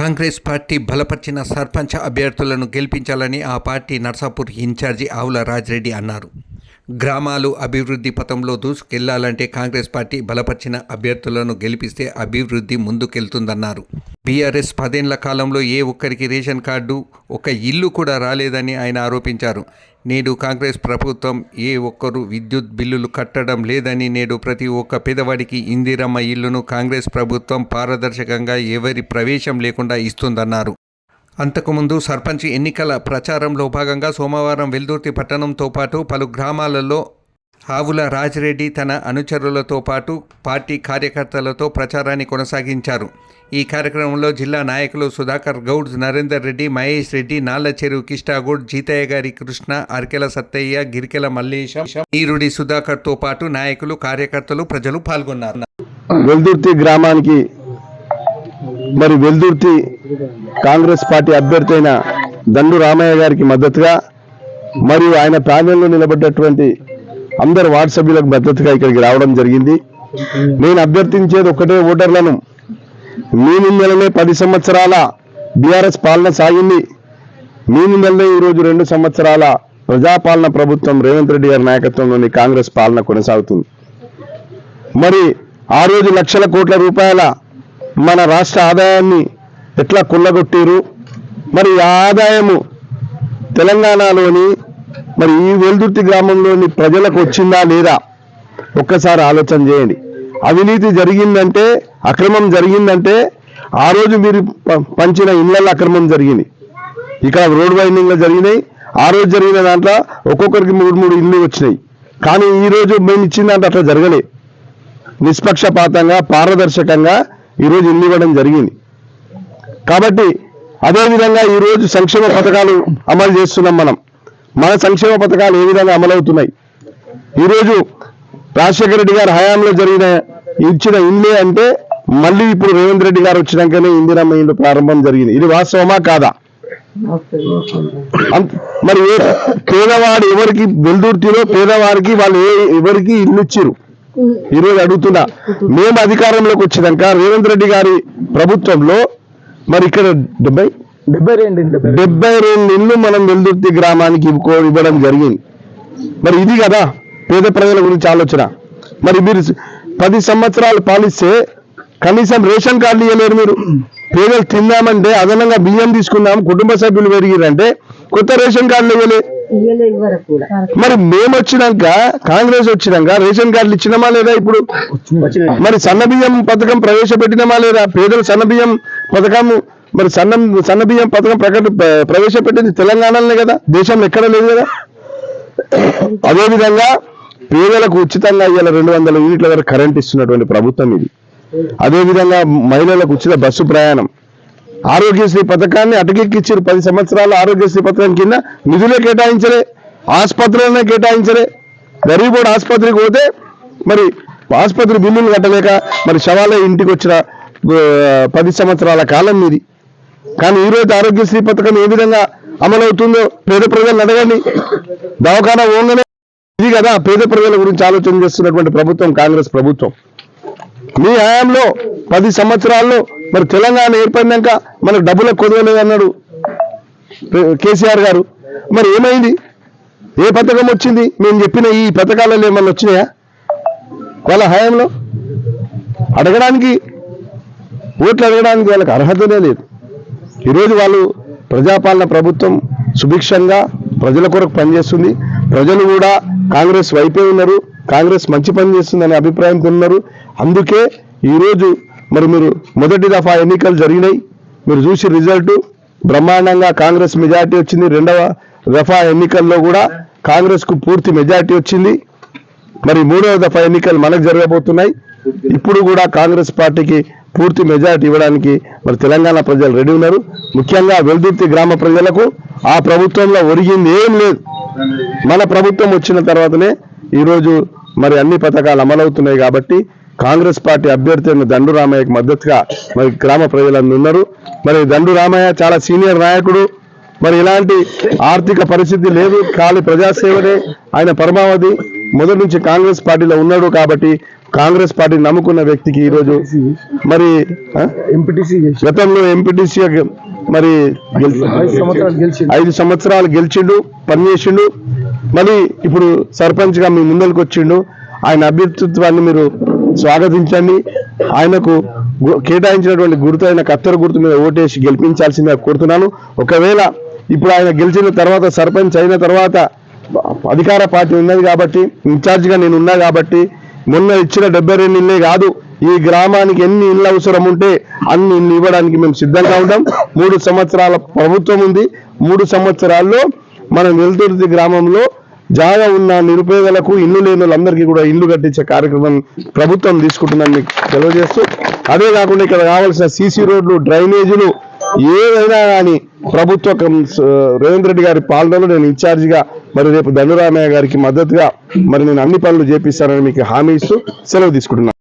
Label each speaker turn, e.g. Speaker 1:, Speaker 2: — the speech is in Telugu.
Speaker 1: కాంగ్రెస్ పార్టీ బలపరిచిన సర్పంచ్ అభ్యర్థులను గెలిపించాలని ఆ పార్టీ నర్సాపూర్ ఇన్ఛార్జి ఆవుల రాజిరెడ్డి అన్నారు. గ్రామాలు అభివృద్ధి పథంలో దూసుకెళ్ళాలంటే కాంగ్రెస్ పార్టీ బలపరిచిన అభ్యర్థులను గెలిపిస్తే అభివృద్ధి ముందుకెళ్తుందన్నారు. బీఆర్ఎస్ పదేళ్ళ కాలంలో ఏ ఒక్కరికి రేషన్ కార్డు ఒక ఇల్లు కూడా రాలేదని ఆయన ఆరోపించారు. నేడు కాంగ్రెస్ ప్రభుత్వం ఏ ఒక్కరు విద్యుత్ బిల్లులు కట్టడం లేదని నేడు ప్రతి ఒక్క పేదవాడికి ఇందిరమ్మ ఇల్లును కాంగ్రెస్ ప్రభుత్వం పారదర్శకంగా ఎవరి ప్రవేశం లేకుండా ఇస్తుందన్నారు. అంతకుముందు సర్పంచ్ ఎన్నికల ప్రచారంలో భాగంగా సోమవారం వెల్దుర్తి పట్టణంతో పాటు పలు గ్రామాలలో ఆవుల రాజిరెడ్డి తన అనుచరులతో పాటు పార్టీ కార్యకర్తలతో ప్రచారాన్ని కొనసాగించారు. ఈ కార్యక్రమంలో జిల్లా నాయకులు సుధాకర్ గౌడ్ నరేందర్ రెడ్డి మహేష్ రెడ్డి నాళ్ళచెరు కిష్టాగౌడ్ జీతయ్య గారి కృష్ణ అరకెల సత్తయ్య గిరికెల మల్లేశం ఈరుడి సుధాకర్తో పాటు నాయకులు కార్యకర్తలు ప్రజలు పాల్గొన్నారు.
Speaker 2: వెల్దుర్తి గ్రామానికి మరి వెల్దుర్తి కాంగ్రెస్ పార్టీ అభ్యర్థి అయిన దండు రామయ్య గారికి మద్దతుగా మరియు ఆయన ప్రాంతంలో నిలబడ్డటువంటి అందరు వార్డు సభ్యులకు మద్దతుగా ఇక్కడికి రావడం జరిగింది. నేను అభ్యర్థించేది ఒకటే ఓటర్లను. మీ నెలనే పది సంవత్సరాల బీఆర్ఎస్ పాలన సాగింది. మీ నెలనే ఈరోజు రెండు సంవత్సరాల ప్రజాపాలన ప్రభుత్వం రేవంత్ రెడ్డి గారి నాయకత్వంలోని కాంగ్రెస్ పాలన కొనసాగుతుంది. మరి ఆ రోజు లక్షల కోట్ల రూపాయల మన రాష్ట్ర ఆదాయాన్ని ఎట్లా కుల్లగొట్టిరు మరి ఆదాయము తెలంగాణలోని మరి ఈ వెల్దుర్తి గ్రామంలోని ప్రజలకు వచ్చిందా లేదా? ఒక్కసారి ఆలోచన చేయండి. అవినీతి జరిగిందంటే అక్రమం జరిగిందంటే ఆ రోజు మీరు పంచిన ఇళ్ళలో అక్రమం జరిగింది. ఇక్కడ రోడ్ వైండింగ్లో జరిగినాయి. ఆ రోజు జరిగిన దాంట్లో ఒక్కొక్కరికి మూడు మూడు ఇల్లు వచ్చినాయి. కానీ ఈ రోజు మేము ఇచ్చిన దాంట్లో అట్లా జరగలేదు నిష్పక్షపాతంగా పారదర్శకంగా ఈరోజు ఇల్లు ఇవ్వడం జరిగింది. కాబట్టి అదేవిధంగా ఈరోజు సంక్షేమ పథకాలు అమలు చేస్తున్నాం మనం. మన సంక్షేమ పథకాలు ఏ విధంగా అమలవుతున్నాయి? ఈరోజు రాజశేఖర రెడ్డి గారి హయాంలో జరిగిన ఇచ్చిన ఇల్లే అంటే మళ్ళీ ఇప్పుడు రేవంత్ రెడ్డి గారు వచ్చినాకనే ఇందిరమ్మ ఇల్లు ప్రారంభం జరిగింది. ఇది వాస్తవమా కాదా? మరి పేదవాడు ఎవరికి వెల్దుర్తిలో పేదవారికి వాళ్ళు ఏ ఎవరికి ఇల్లు ఇచ్చిరు ఈరోజు అడుగుతున్నా మేము అధికారంలోకి వచ్చినాక రేవంత్ రెడ్డి గారి ప్రభుత్వంలో మరి ఇక్కడ డెబ్బై?
Speaker 3: డెబ్బై రెండు
Speaker 2: డెబ్బై రెండు ఇల్లు మనం వెల్దుర్తి గ్రామానికి ఇవ్వడం జరిగింది. మరి ఇది కదా పేద ప్రజల గురించి ఆలోచన. మరి మీరు పది సంవత్సరాలు పాలిస్తే కనీసం రేషన్ కార్డులు ఇవ్వలేరు మీరు. పేదలు తిందామంటే అదనంగా బియ్యం తీసుకుందాం కుటుంబ సభ్యులు పెరిగిరంటే కొత్త రేషన్ కార్డులు ఇవ్వలే
Speaker 4: ఇయ్యలేదు వరకు కూడా
Speaker 2: మరి మేము వచ్చినాక కాంగ్రెస్ వచ్చినాక రేషన్ కార్డులు ఇచ్చినామా లేదా ఇప్పుడు? మరి సన్న బియ్యం పథకం ప్రవేశపెట్టినామా లేదా? పేదల సన్న బియ్యం పథకం మరి సన్న సన్న బియ్యం పథకం ప్రకట ప్ర- ప్రవేశపెట్టింది తెలంగాణలోనే కదా? దేశంలో ఎక్కడ లేదు కదా? అదేవిధంగా పేదలకు ఉచితంగా ఇవాళ రెండు వందల యూనిట్ల వరకు కరెంట్ ఇస్తున్నటువంటి ప్రభుత్వం ఇది. అదేవిధంగా మహిళలకు ఉచిత బస్సు ప్రయాణం. ఆరోగ్యశ్రీ పథకాన్ని అటకెక్కిచ్చారు. పది సంవత్సరాలు ఆరోగ్యశ్రీ పథకం కింద నిధులే కేటాయించలే ఆసుపత్రులనే కేటాయించలే. గరీబోడు ఆసుపత్రికి పోతే మరి ఆసుపత్రి బిల్లులు కట్టలేక మరి శవాలే ఇంటికి వచ్చిన పది సంవత్సరాల కాలం ఇది కానీ ఈ రోజు ఆరోగ్యశ్రీ పథకం ఏ విధంగా అమలవుతుందో పేద ప్రజలను అడగండి. దవాఖానా ఓంగనే ఇది కదా పేద ప్రజల గురించి ఆలోచన చేస్తున్నటువంటి ప్రభుత్వం కాంగ్రెస్ ప్రభుత్వం. మీ హయాంలో పది సంవత్సరాల్లో మరి తెలంగాణ ఏర్పడినాక మనకు డబ్బులకు కొదవలేదు అన్నాడు కేసీఆర్ గారు. మరి ఏమైంది? ఏ పథకం వచ్చింది? మేము చెప్పిన ఈ పథకాలలో ఏమన్నా వచ్చినాయా? వాళ్ళ హయాంలో? అడగడానికి ఓట్లు అడగడానికి వాళ్ళకి అర్హతనే లేదు. ఈరోజు వాళ్ళు ప్రజాపాలన ప్రభుత్వం సుభిక్షంగా ప్రజల కొరకు పనిచేస్తుంది. ప్రజలు కూడా కాంగ్రెస్ వైపే ఉన్నారు. కాంగ్రెస్ మంచి పని చేస్తుందనే అభిప్రాయంతో ఉన్నారు. అందుకే ఈరోజు మరి మీరు మొదటి దఫా ఎన్నికలు జరిగినాయి. మీరు చూసి రిజల్ట్. బ్రహ్మాండంగా కాంగ్రెస్ మెజార్టీ వచ్చింది. రెండవ దఫా ఎన్నికల్లో కూడా కాంగ్రెస్కు పూర్తి మెజార్టీ వచ్చింది. మరి మూడవ దఫా ఎన్నికలు మనకు జరగబోతున్నాయి. ఇప్పుడు కూడా కాంగ్రెస్ పార్టీకి పూర్తి మెజార్టీ ఇవ్వడానికి మరి తెలంగాణ ప్రజలు రెడీ ఉన్నారు. ముఖ్యంగా వెల్దుర్తి గ్రామ ప్రజలకు ఆ ప్రభుత్వంలో ఒరిగింది ఏం లేదు. మన ప్రభుత్వం వచ్చిన తర్వాతనే ఈరోజు మరి అన్ని పథకాలు అమలవుతున్నాయి కాబట్టి కాంగ్రెస్ పార్టీ అభ్యర్థి అయిన దండు రామయ్యకు మద్దతుగా మరి గ్రామ ప్రజలందరూ ఉన్నారు. మరి దండు రామయ్య చాలా సీనియర్ నాయకుడు. మరి ఇలాంటి ఆర్థిక పరిస్థితి లేదు. ఖాళీ ప్రజాసేవనే. ఆయన పరమావధి. మొదటి నుంచి కాంగ్రెస్ పార్టీలో ఉన్నాడు కాబట్టి కాంగ్రెస్ పార్టీ నమ్ముకున్న వ్యక్తికి ఈరోజు మరి?
Speaker 3: ఎంపీటీసీ
Speaker 2: గతంలో ఎంపీటీసీ మరి
Speaker 3: ఐదు సంవత్సరాలు గెలిచి
Speaker 2: ఐదు సంవత్సరాలు గెలిచిండు పనిచేసిండు మళ్ళీ ఇప్పుడు సర్పంచ్గా మీ ముందరికి వచ్చిండు ఆయన అభ్యర్థిత్వాన్ని మీరు స్వాగతించండి. ఆయనకు కేటాయించినటువంటి గుర్తు అయిన కత్తెర గుర్తు మీద ఓటేసి గెలిపించాల్సిందిగా కోరుతున్నాను. ఒకవేళ ఇప్పుడు ఆయన గెలిచిన తర్వాత సర్పంచ్ అయిన తర్వాత అధికార పార్టీ ఉన్నది కాబట్టి ఇన్ఛార్జ్గా నేను ఉన్నా కాబట్టి మొన్న ఇచ్చిన డెబ్బై రెండు ఇళ్ళే కాదు ఈ గ్రామానికి ఎన్ని ఇళ్ళు అవసరం ఉంటే అన్ని ఇళ్ళు ఇవ్వడానికి మేము సిద్ధంగా ఉంటాం మూడు సంవత్సరాల ప్రభుత్వం ఉంది. మూడు సంవత్సరాల్లో మన వెలుతుర్తి గ్రామంలో జాగా ఉన్న నిరుపేదలకు ఇల్లు లేని వాళ్ళందరికీ కూడా ఇల్లు కట్టించే కార్యక్రమం ప్రభుత్వం తీసుకుంటుందని మీకు తెలియజేస్తూ అదే కాకుండా ఇక్కడ కావాల్సిన సీసీ రోడ్లు డ్రైనేజీలు ఏదైనా కానీ ప్రభుత్వ రేవంత్ రెడ్డి గారి పాలనలో నేను ఇన్ఛార్జిగా మరి రేపు దండురామయ్య గారికి మద్దతుగా మరి నేను అన్ని పనులు చేపిస్తానని మీకు హామీ ఇస్తూ సెలవు తీసుకుంటున్నాను.